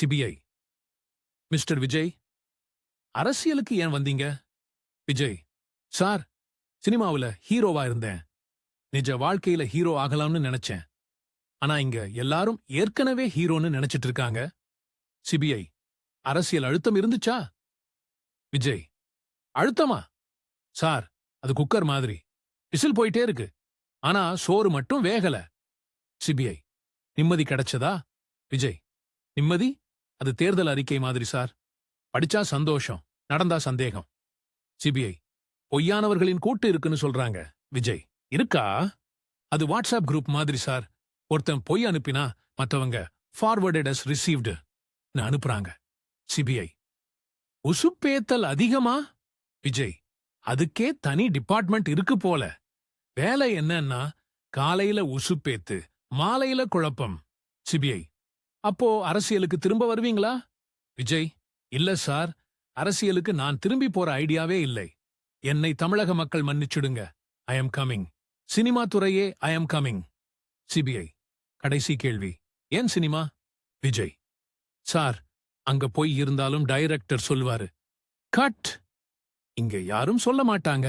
CBI. Mister Vijay அரசியலுக்கு ஏன் வந்தீங்க? விஜய் சார் சினிமாவுல ஹீரோவா இருந்தேன். நிஜ வாழ்க்கையில ஹீரோ ஆகலாம்னு நினைச்சேன். ஆனா இங்க எல்லாரும் ஏற்கனவே ஹீரோன்னு நினைச்சிட்டு இருக்காங்க. சிபிஐ அரசியல் அழுத்தம் இருந்துச்சா? விஜய் அழுத்தமா? சார் அது குக்கர் மாதிரி. விசில் போயிட்டே இருக்கு. ஆனா சோறு மட்டும் வேகல. சிபிஐ நிம்மதி கிடைச்சதா? விஜய் நிம்மதி? அது தேர்தல் அறிக்கை மாதிரி சார். படிச்சா சந்தோஷம் நடந்தா சந்தேகம். சிபிஐ பொய்யானவர்களின் கூட்டு இருக்குன்னு சொல்றாங்க. விஜய் இருக்கா? அது வாட்ஸ்அப் குரூப் மாதிரி சார். ஒருத்தன் பொய் அனுப்பினா மத்தவங்க ஃபார்வர்டட் அஸ் ரிசீவ்டு அனுப்புறாங்க. சிபிஐ உசுப்பேத்தல் அதிகமா? விஜய் அதுக்கே தனி டிபார்ட்மெண்ட் இருக்கு போல. வேலை என்னன்னா காலையில உசுப்பேத்து மாலையில குழப்பம். சிபிஐ அப்போ அரசியலுக்கு திரும்ப வருவீங்களா? விஜய் இல்ல சார். அரசியலுக்கு நான் திரும்பி போற ஐடியாவே இல்லை. என்னை தமிழக மக்கள் மன்னிச்சுடுங்க. ஐ எம் கமிங் சினிமா துறையே ஐ எம் கமிங் சிபிஐ கடைசி கேள்வி. ஏன் சினிமா? விஜய். சார் அங்க போய் இருந்தாலும் டைரக்டர் சொல்வாரு. கட்! இங்க யாரும் சொல்ல மாட்டாங்க.